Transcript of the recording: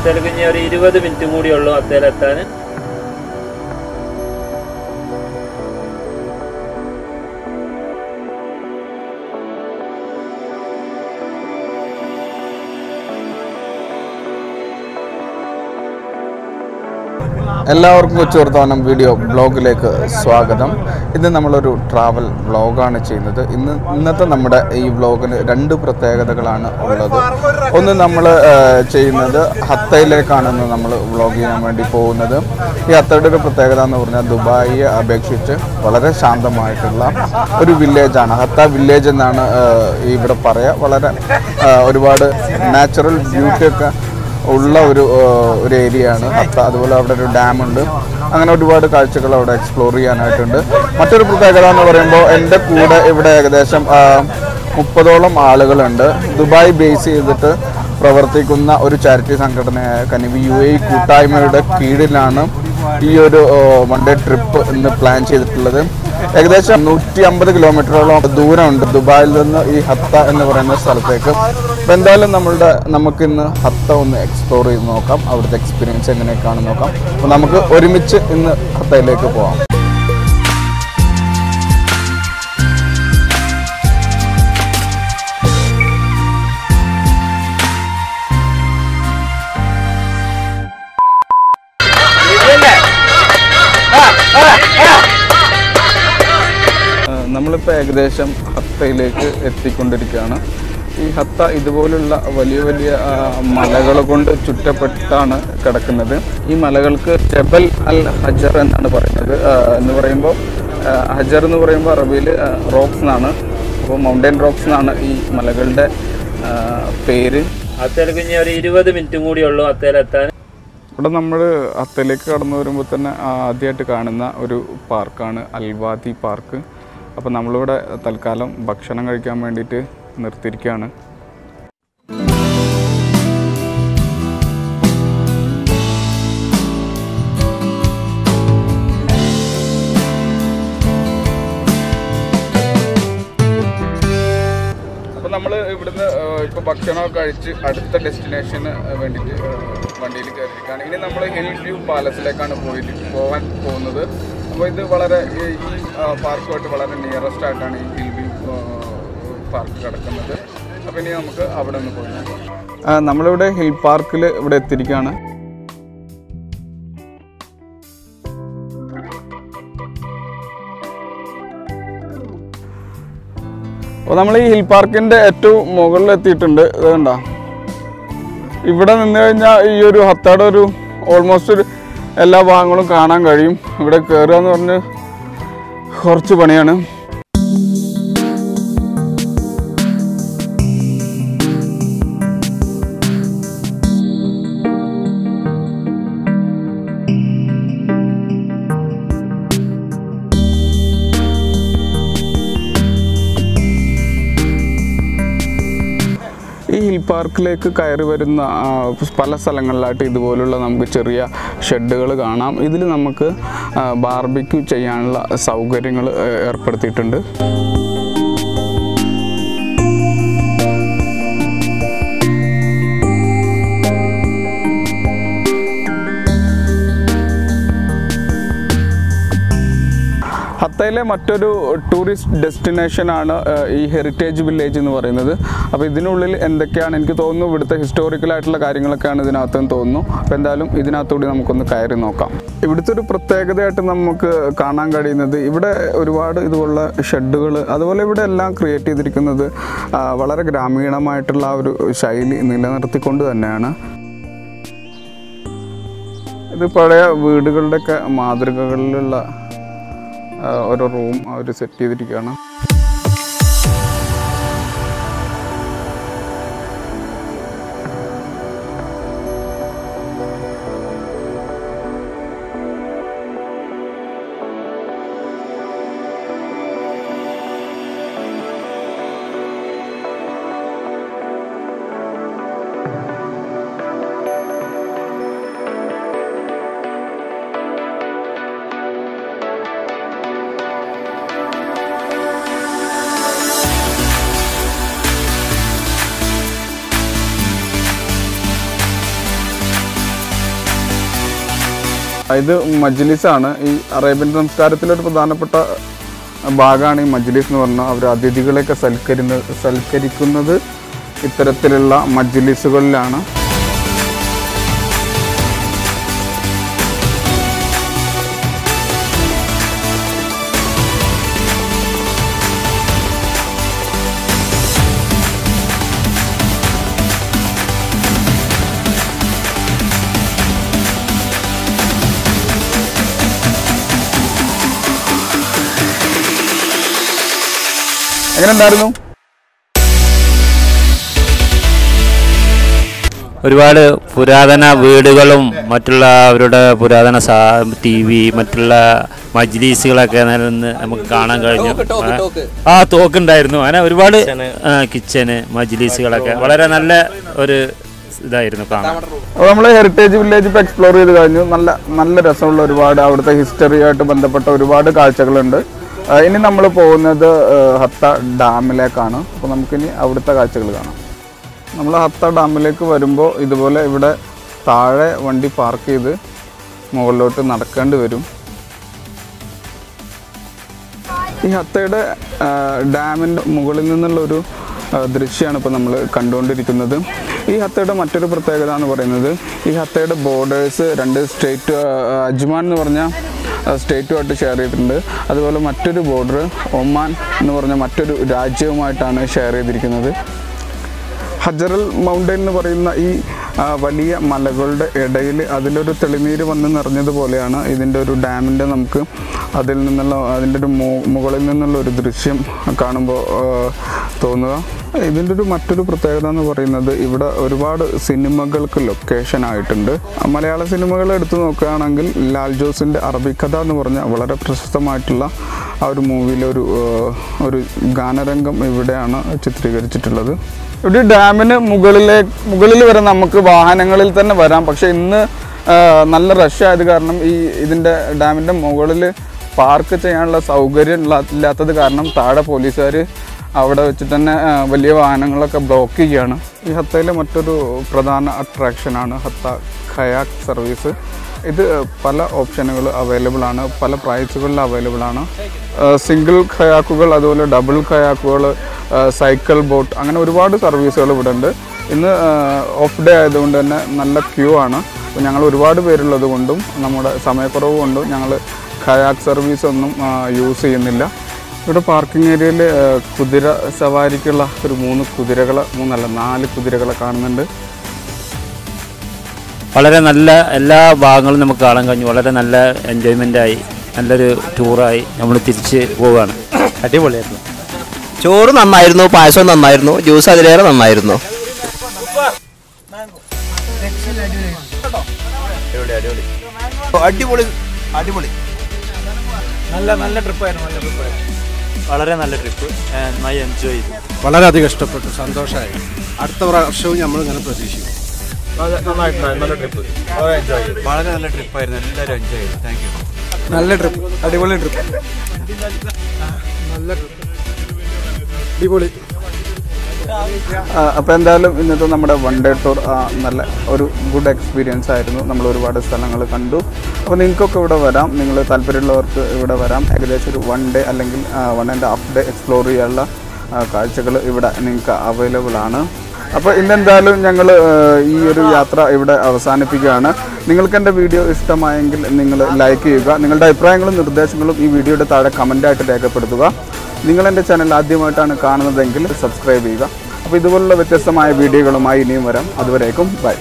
അത്തേലേക്ക് ഇനി ഒരു ഇരുപത് മിനിറ്റ് കൂടി ഉള്ളൂ അത്തേലെത്താൻ എല്ലാവർക്കും കൊച്ചുവർത്തമാനം വീഡിയോ ബ്ലോഗിലേക്ക് സ്വാഗതം. ഇന്ന് നമ്മളൊരു ട്രാവൽ ബ്ലോഗാണ് ചെയ്യുന്നത്. ഇന്ന് ഇന്നത്തെ നമ്മുടെ ഈ ബ്ലോഗിന് രണ്ട് പ്രത്യേകതകളാണ് ഉള്ളത്. ഒന്ന് നമ്മൾ ചെയ്യുന്നത് ഹത്തയിലേക്കാണ് ഇന്ന് നമ്മൾ വ്ളോഗ് ചെയ്യാൻ വേണ്ടി പോകുന്നത്. ഈ ഹത്തയുടെ ഒരു പ്രത്യേകത എന്ന് പറഞ്ഞാൽ ദുബായിയെ അപേക്ഷിച്ച് വളരെ ശാന്തമായിട്ടുള്ള ഒരു വില്ലേജാണ് ഹത്ത വില്ലേജ് എന്നാണ് ഇവിടെ പറയുക വളരെ ഒരുപാട് നാച്ചുറൽ ബ്യൂട്ടിയൊക്കെ ഉള്ള ഒരു ഒരു ഏരിയ ആണ് ഹത്ത അതുപോലെ അവിടെ ഒരു ഡാം ഉണ്ട് അങ്ങനെ ഒരുപാട് കാഴ്ചകൾ അവിടെ എക്സ്പ്ലോർ ചെയ്യാനായിട്ടുണ്ട്. മറ്റൊരു പ്രത്യേകത എന്ന് പറയുമ്പോൾ എന്റെ കൂടെ ഇവിടെ ഏകദേശം മുപ്പതോളം ആളുകളുണ്ട്. ദുബായ് ബേസ് ചെയ്തിട്ട് പ്രവർത്തിക്കുന്ന ഒരു ചാരിറ്റി സംഘടനയായ കനിവ് യു എ കൂട്ടായ്മയുടെ കീഴിലാണ് ഈ ഒരു വൺ ഡേ ട്രിപ്പ് ഇന്ന് പ്ലാൻ ചെയ്തിട്ടുള്ളത്. ഏകദേശം നൂറ്റി അമ്പത് കിലോമീറ്ററോളം ദൂരമുണ്ട്. ദുബായിൽ നിന്ന് ഈ ഹത്ത എന്ന് പറയുന്ന സ്ഥലത്തേക്ക്. അപ്പോൾ എന്തായാലും നമ്മളുടെ നമുക്കിന്ന് ഹത്ത ഒന്ന് എക്സ്പ്ലോർ ചെയ്ത് നോക്കാം. അവിടുത്തെ എക്സ്പീരിയൻസ് എങ്ങനെയൊക്കെയാണെന്ന് നോക്കാം. അപ്പോൾ നമുക്ക് ഒരുമിച്ച് ഇന്ന് ഹത്തയിലേക്ക് പോകാം നമ്മളിപ്പോൾ ഏകദേശം ഹത്തയിലേക്ക് എത്തിക്കൊണ്ടിരിക്കുകയാണ്. ഈ ഹത്ത ഇതുപോലുള്ള വലിയ വലിയ മലകൾ കൊണ്ട് ചുറ്റപ്പെട്ടാണ് കിടക്കുന്നത്. ഈ മലകൾക്ക് ജബൽ അൽ ഹജർ എന്നാണ് പറയുന്നത്. എന്ന് പറയുമ്പോൾ ഹജർ എന്ന് പറയുമ്പോൾ അറബിയിൽ റോക്സ് എന്നാണ്. അപ്പോൾ മൗണ്ടൻ റോക്സ് എന്നാണ് ഈ മലകളുടെ പേര്. ഇനി ഒരു ഇരുപത് മിനിറ്റ് കൂടി ഉള്ളൂ അത്തേലെത്താൻ ഇവിടെ നമ്മൾ അത്തയിലേക്ക് കടന്നു വരുമ്പോൾ തന്നെ ആദ്യമായിട്ട് കാണുന്ന ഒരു പാർക്കാണ് അൽവാദി പാർക്ക്. അപ്പോൾ നമ്മളിവിടെ തൽക്കാലം ഭക്ഷണം കഴിക്കാൻ വേണ്ടിയിട്ട് നിർത്തിയിരിക്കുകയാണ്. അപ്പോൾ നമ്മൾ ഇവിടുന്ന് ഇപ്പോൾ ഭക്ഷണമൊക്കെ കഴിച്ച് അടുത്ത ഡെസ്റ്റിനേഷന് വേണ്ടിയിട്ട് വണ്ടിയിൽ കയറിയിരിക്കുകയാണ്. ഇനി നമ്മൾ ഹിൽ വ്യൂ പാലസിലേക്കാണ് പോയിട്ട് പോകാൻ പോകുന്നത്. അപ്പോൾ ഇത് വളരെ ഈ പാർക്കുമായിട്ട് വളരെ നിയറസ്റ്റ് ആയിട്ടാണ് ഈ ഹിൽ വ്യൂ പാർക്ക് കിടക്കുന്നത്. അപ്പോൾ ഇനി നമുക്ക് അവിടെ നിന്ന് പോയി നമ്മളിവിടെ ഹിൽ പാർക്കിൽ ഇവിടെ എത്തിയിരിക്കുകയാണ്. അപ്പോൾ നമ്മൾ ഈ ഹിൽ പാർക്കിന്റെ ഏറ്റവും മുകളിൽ എത്തിയിട്ടുണ്ട് ഇത് കണ്ടോ? ഇവിടെ നിന്ന് കഴിഞ്ഞാൽ ഈ ഒരു ഹത്താട് ഒരു ഓൾമോസ്റ്റ് ഒരു എല്ലാ ഭാഗങ്ങളും കാണാൻ കഴിയും. ഇവിടെ കയറുക എന്ന് പറഞ്ഞ് കുറച്ച് പണിയാണ്. പാർക്കിലേക്ക് കയറി വരുന്ന പല സ്ഥലങ്ങളിലായിട്ട് ഇതുപോലുള്ള നമുക്ക് ചെറിയ ഷെഡുകൾ കാണാം. ഇതിൽ നമുക്ക് ബാർബിക്യൂ ചെയ്യാനുള്ള സൗകര്യങ്ങൾ ഏർപ്പെടുത്തിയിട്ടുണ്ട്. ഹത്തയിലെ മറ്റൊരു ടൂറിസ്റ്റ് ഡെസ്റ്റിനേഷനാണ് ഈ ഹെറിറ്റേജ് വില്ലേജ് എന്ന് പറയുന്നത്. അപ്പോൾ ഇതിനുള്ളിൽ എന്തൊക്കെയാണ് എനിക്ക് തോന്നുന്നു ഇവിടുത്തെ ഹിസ്റ്റോറിക്കൽ ആയിട്ടുള്ള കാര്യങ്ങളൊക്കെയാണ് ഇതിനകത്തെന്ന് തോന്നുന്നു. അപ്പോൾ എന്തായാലും ഇതിനകത്തുകൂടി നമുക്കൊന്ന് കയറി നോക്കാം. ഇവിടുത്തെ ഒരു പ്രത്യേകതയായിട്ട് നമുക്ക് കാണാൻ കഴിയുന്നത് ഇവിടെ ഒരുപാട് ഇതുപോലുള്ള ഷെഡുകൾ അതുപോലെ ഇവിടെ എല്ലാം ക്രിയേറ്റ് ചെയ്തിരിക്കുന്നത് വളരെ ഗ്രാമീണമായിട്ടുള്ള ഒരു ശൈലി നിലനിർത്തിക്കൊണ്ട് തന്നെയാണ്. ഇത് പഴയ വീടുകളുടെയൊക്കെ മാതൃകകളിലുള്ള ഓരോ റൂം അവർ സെറ്റ് ചെയ്തിരിക്കുകയാണ്. ഇത് മജ്ലിസാണ്. ഈ അറേബ്യൻ സംസ്കാരത്തിലെ ഒരു പ്രധാനപ്പെട്ട ഭാഗമാണ് ഈ മജ്ലിസ് എന്ന് പറഞ്ഞാൽ അവർ അതിഥികളെയൊക്കെ സൽക്കരിക്കുന്ന സൽക്കരിക്കുന്നത് ഇത്തരത്തിലുള്ള മജ്ലിസുകളിലാണ്. എങ്ങനെ ഉണ്ടായിരുന്നു ഒരുപാട് പുരാതന വീടുകളും മറ്റുള്ള അവരുടെ പുരാതന സാ ടി വി മറ്റുള്ള മജ്ലീസുകളൊക്കെ നിലനിന്ന് നമുക്ക് കാണാൻ കഴിഞ്ഞു. ആ തോക്കുണ്ടായിരുന്നു. അങ്ങനെ ഒരുപാട് കിച്ചന് മജ്ലീസുകളൊക്കെ. വളരെ നല്ല ഒരു ഇതായിരുന്നു നമ്മൾ ഹെറിറ്റേജ് വില്ലേജ് ഇപ്പോൾ എക്സ്പ്ലോർ ചെയ്ത് കഴിഞ്ഞു. നല്ല നല്ല രസമുള്ള ഒരുപാട് അവിടുത്തെ ഹിസ്റ്ററിയായിട്ട് ബന്ധപ്പെട്ട ഒരുപാട് കാഴ്ചകളുണ്ട്. ഇനി നമ്മൾ പോകുന്നത് ഹത്ത ഡാമിലേക്കാണ്. അപ്പോൾ നമുക്കിനി അവിടുത്തെ കാഴ്ചകൾ കാണാം. നമ്മൾ ഹത്ത ഡാമിലേക്ക് വരുമ്പോൾ ഇതുപോലെ ഇവിടെ താഴെ വണ്ടി പാർക്ക് ചെയ്ത് മുകളിലോട്ട് നടക്കേണ്ടി വരും. ഈ ഹത്തയുടെ ഡാമിന്റെ മുകളിൽ നിന്നുള്ള ഒരു ദൃശ്യമാണ് ഇപ്പോൾ നമ്മൾ കണ്ടുകൊണ്ടിരിക്കുന്നത്. ഈ ഹത്തയുടെ മറ്റൊരു പ്രത്യേകത എന്ന് പറയുന്നത് ഈ ഹത്തയുടെ ബോർഡേഴ്സ് രണ്ട് സ്റ്റേറ്റ് അജ്മാൻ എന്ന് പറഞ്ഞ സ്റ്റേറ്റുമായിട്ട് ഷെയർ ചെയ്തിട്ടുണ്ട്. അതുപോലെ മറ്റൊരു ബോർഡർ ഒമാൻ എന്ന് പറഞ്ഞ മറ്റൊരു രാജ്യവുമായിട്ടാണ് ഷെയർ ചെയ്തിരിക്കുന്നത്. ഹജറൽ മൗണ്ടൻ എന്ന് പറയുന്ന ഈ വലിയ മലകളുടെ ഇടയിൽ അതിലൊരു തെളിനീര് വന്ന് നിറഞ്ഞതുപോലെയാണ് ഇതിന്റെ ഒരു ഡാമിന്റെ നമുക്ക് അതിൽ നിന്നുള്ള അതിന്റെ ഒരു മുകളിൽ നിന്നുള്ള ഒരു ദൃശ്യം കാണുമ്പോൾ തോന്നുക. ഇതിന്റെ ഒരു മറ്റൊരു പ്രത്യേകത എന്ന് പറയുന്നത് ഇവിടെ ഒരുപാട് സിനിമകൾക്ക് ലൊക്കേഷൻ ആയിട്ടുണ്ട്. മലയാള സിനിമകൾ എടുത്തു നോക്കുകയാണെങ്കിൽ ലാൽ ജോസിന്റെ അറബിക്കഥ എന്ന് പറഞ്ഞ വളരെ പ്രശസ്തമായിട്ടുള്ള ആ ഒരു മൂവിയിലെ ഒരു ഒരു ഗാനരംഗം ഇവിടെയാണ് ചിത്രീകരിച്ചിട്ടുള്ളത്. ഇവിടെ ഡാമിന് മുകളിലെ മുകളിൽ വരെ നമുക്ക് വാഹനങ്ങളിൽ തന്നെ വരാം. പക്ഷെ ഇന്ന് നല്ല റഷ് ആയത് കാരണം ഈ ഇതിന്റെ ഡാമിന്റെ മുകളിൽ പാർക്ക് ചെയ്യാനുള്ള സൗകര്യം ഇല്ലാ- ഇല്ലാത്തത് കാരണം താഴെ പോലീസുകാർ അവിടെ വെച്ചിട്ട് തന്നെ വലിയ വാഹനങ്ങളൊക്കെ ബ്ലോക്ക് ചെയ്യുകയാണ്. ഈ ഹത്തയിലെ മറ്റൊരു പ്രധാന അട്രാക്ഷനാണ് ഹത്ത ഖയാക്ക് സർവീസ് ഇത് പല ഓപ്ഷനുകൾ അവൈലബിൾ ആണ് പല പ്രൈസുകളിൽ അവൈലബിൾ ആണ്. സിംഗിൾ ഖയാക്കുകൾ അതുപോലെ ഡബിൾ ഖയാക്കുകൾ സൈക്കിൾ ബോട്ട് അങ്ങനെ ഒരുപാട് സർവീസുകൾ ഇവിടെ ഉണ്ട്. ഇന്ന് ഓഫ് ഡേ ആയതുകൊണ്ട് തന്നെ നല്ല ക്യൂ ആണ്. അപ്പോൾ ഞങ്ങൾ ഒരുപാട് പേരുള്ളത് കൊണ്ടും നമ്മുടെ സമയക്കുറവ് കൊണ്ടും ഞങ്ങൾ ഖയാക്ക് സർവീസ് ഒന്നും യൂസ് ചെയ്യുന്നില്ല. ഇവിടെ പാർക്കിംഗ് ഏരിയയിൽ കുതിര സവാരിക്കുള്ള ഒരു മൂന്ന് കുതിരകൾ മൂന്നല്ല നാല് കുതിരകളെ കാണുന്നുണ്ട്. വളരെ നല്ല എല്ലാ ഭാഗങ്ങളും നമുക്ക് കാണാൻ കഴിഞ്ഞു. വളരെ നല്ല എൻജോയ്മെന്റായി നല്ലൊരു ടൂറായി നമ്മൾ തിരിച്ച് പോവുകയാണ്. അടിപൊളിയായിരുന്നു. ചോറ് നന്നായിരുന്നു പായസം നന്നായിരുന്നു ജ്യൂസ് അതിലേറെ നന്നായിരുന്നു. അടിപൊളി അടിപൊളി. നല്ല നല്ല ട്രിപ്പായിരുന്നു നല്ല ട്രിപ്പായിരുന്നു വളരെ നല്ല ട്രിപ്പ്. നന്നായി എൻജോയ് ചെയ്തു വളരെയധികം ഇഷ്ടപ്പെട്ടു. സന്തോഷമായി അടുത്ത പ്രാവശ്യവും നമ്മൾ ഇങ്ങനെ പ്രതീക്ഷിക്കും വളരെ നല്ല ട്രിപ്പായിരുന്നു എല്ലാവരും എൻജോയ് ചെയ്തു. താങ്ക് യു നല്ല ട്രിപ്പ്. അടിപൊളി ട്രിപ്പ്. നല്ല ട്രിപ്പ്. അടിപൊളി. അപ്പോൾ എന്തായാലും ഇന്നത്തെ നമ്മുടെ വൺ ഡേ ടൂർ നല്ല ഒരു ഗുഡ് എക്സ്പീരിയൻസ് ആയിരുന്നു. നമ്മൾ ഒരുപാട് സ്ഥലങ്ങൾ കണ്ടു. അപ്പോൾ നിങ്ങൾക്കൊക്കെ ഇവിടെ വരാം. നിങ്ങൾ താല്പര്യമുള്ളവർക്ക് ഇവിടെ വരാം. ഏകദേശം ഒരു വൺ ഡേ അല്ലെങ്കിൽ one and half day explore ചെയ്യാനുള്ള കാഴ്ചകൾ ഇവിടെ നിങ്ങൾക്ക് അവൈലബിൾ ആണ്. അപ്പോൾ ഇന്നെന്തായാലും ഞങ്ങൾ ഈ ഒരു യാത്ര ഇവിടെ അവസാനിപ്പിക്കുകയാണ്. നിങ്ങൾക്ക് എന്റെ വീഡിയോ ഇഷ്ടമായെങ്കിൽ നിങ്ങൾ ലൈക്ക് ചെയ്യുക. നിങ്ങളുടെ അഭിപ്രായങ്ങളും നിർദ്ദേശങ്ങളും ഈ വീഡിയോയുടെ താഴെ കമന്റായിട്ട് രേഖപ്പെടുത്തുക. നിങ്ങൾ എന്റെ ചാനൽ ആദ്യമായിട്ടാണ് കാണുന്നതെങ്കിൽ സബ്സ്ക്രൈബ് ചെയ്യുക. അപ്പോൾ ഇതുപോലുള്ള വ്യത്യസ്തമായ വീഡിയോകളുമായി ഇനിയും വരാം. അതുവരേക്കും ബൈ